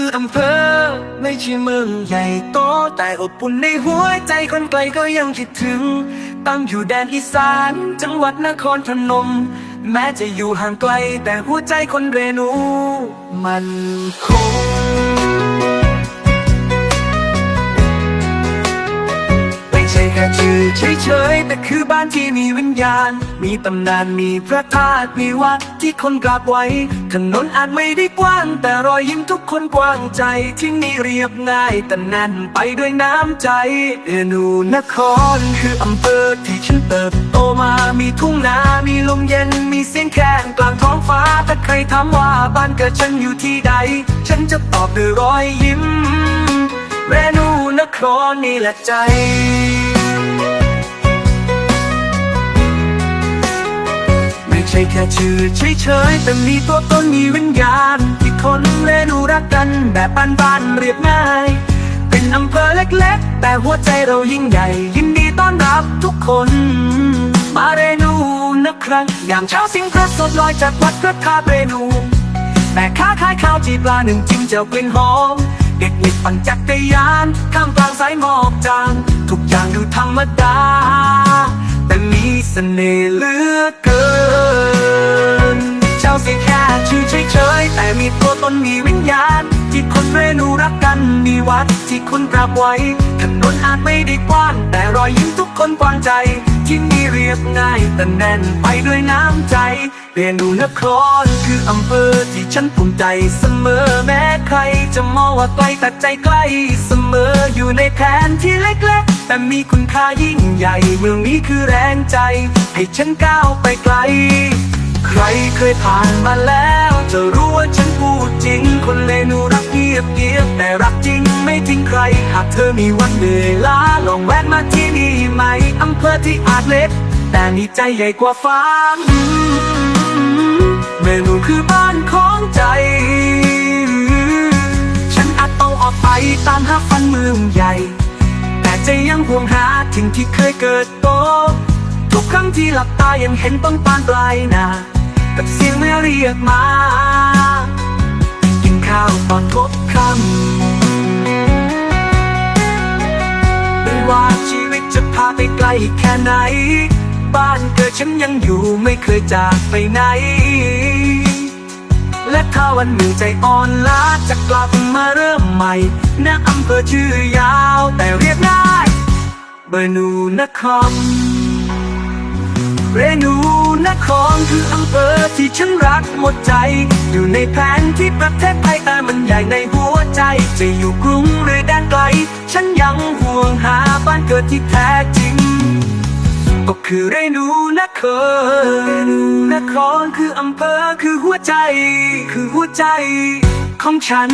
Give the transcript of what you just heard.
คืออำเภอ ไม่ใช่เมืองใหญ่โตแต่อบอุ่นในหัวใจคนไกลก็ยังคิดถึง ตั้งอยู่แดนอีสาน จังหวัดนครพนม แม้จะอยู่ห่างไกลแต่หัวใจคนเรนู มันคงู่เฉยๆ แต่คือบ้านที่มีวิญญาณ มีตำนานมีพระธาตุมีวัดที่คนกราบไว้ ถนนอาจไม่ได้กว้าง แต่รอยยิ้มทุกคนกว้างใจที่นี่เรียบง่าย แต่แน่นไปด้วยน้ำใจเอนูนครคืออำเภอที่ฉันเติบโตมามีทุ่งนามีลมเย็น มีเสียงแคนกลางท้องฟ้าถ้าใครถามว่าบ้านเกิดฉันอยู่ที่ใด ฉันจะตอบด้วยรอยยิ้มเรนูนครนี่แหละใจ ใช่แค่ชื่อเฉยๆแต่มีตัวตนมีวิญญาณที่คนเรนูรักกันแบบบ้านๆเรียบง่าย เป็นอำเภอเล็กๆ แต่หัวใจเรายิ่งใหญ่ ยินดีต้อนรับทุกคน มาเรนูนะครั้งยามเช้าสิงพระสดลอยจากวัดพระธาเรนูแม่ค้าขายข้าวจีปลาหนึ่งจิ้มเจ้ากลิ่นหอมเด็กๆปั่นจักรยานข้ามกลางสายหมอกจางทุกอย่างดูธรรมดา สน่ห์เหลือเกิน เจ้าเสียแค่ชื่อเฉยๆแต่มีตัวตนมีวิญญาณที่คนเรนูรักกันมีวัดที่คนกราบไว้ถนนอาจไม่ได้กว้างแต่รอยยิ้มทุกคนกวางใจ ที่นี่เรียบง่ายแต่แน่นไปด้วยน้ำใจเรียนดูนครคืออำเภอที่ฉันภูมิใจเสมอแม้ใคร จะมองว่าไกลแต่ใจใกล้เสมออยู่ในแผนที่เล็กๆ แต่มีคุณค่ายิ่งใหญ่ เมืองนี้คือแรงใจ ให้ฉันก้าวไปไกล ใครเคยผ่านมาแล้ว จะรู้ว่าฉันพูดจริง คนเลนูรักเงียบเงียบแต่รักจริงไม่ทิ้งใคร หากเธอมีวันเหนื่อยล้าลองแวะมาที่นี่ไหมอำเภอที่อาจเล็ก แต่มีใจใหญ่กว่าฟ้าเมนูคือบ้านของใจ ฉันอาจต้องออกไปตามหาฝันเมืองใหญ่ แต่ใจยังห่วงหาถิ่นที่เคยเกิดโต ทุกครั้งที่หลับตายังเห็นต้นตาลปลายนากับเสียงแม่เรียกมา กินข้าวตอนทบคำไม่ว่าชีวิตจะพาไปไกลแค่ไหน บ้านเกิดฉันยังอยู่ไม่เคยจากไปไหน และถ้าวันหนึ่งใจอ่อนล้าจะกลับมาเริ่มใหม่ณอำเภอชื่อยาวแต่เรียบง่ายเบอร์นูนคร เรนูนครคืออำเภอที่ฉันรักหมดใจ อยู่ในแผนที่ประเทศไทยแต่มันใหญ่ในหัวใจ จะอยู่กรุงหรือแดนไกล ฉันยังห่วงหาบ้านเกิดที่แท้จริง ก็คือเรนูนครเรนูนครคืออำเภอคือหัวใจ คือหัวใจของฉัน